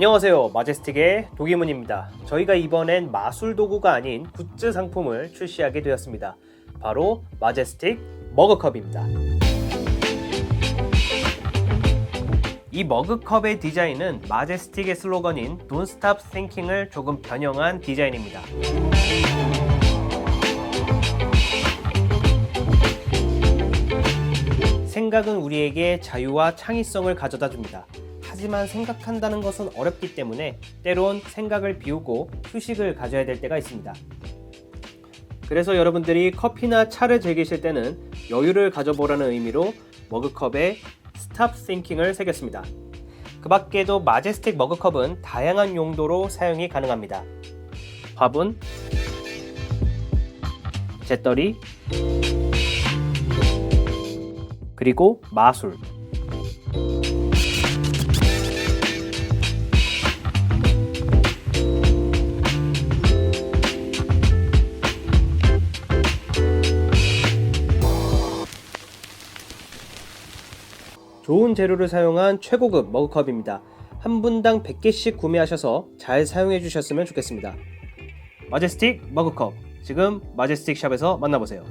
안녕하세요. 마제스틱의 도기문입니다. 저희가 이번엔 마술 도구가 아닌 굿즈 상품을 출시하게 되었습니다. 바로 마제스틱 머그컵입니다. 이 머그컵의 디자인은 마제스틱의 슬로건인 Don't Stop Thinking을 조금 변형한 디자인입니다. 생각은 우리에게 자유와 창의성을 가져다 줍니다. 하지만 생각한다는 것은 어렵기 때문에 때론 생각을 비우고 휴식을 가져야 될 때가 있습니다. 그래서 여러분들이 커피나 차를 즐기실 때는 여유를 가져보라는 의미로 머그컵에 Stop Thinking을 새겼습니다. 그 밖에도 마제스틱 머그컵은 다양한 용도로 사용이 가능합니다. 화분, 재떨이, 그리고 마술. 좋은 재료를 사용한 최고급 머그컵입니다. 한 분당 100개씩 구매하셔서 잘 사용해 주셨으면 좋겠습니다. 마제스틱 머그컵 지금 마제스틱 샵에서 만나보세요.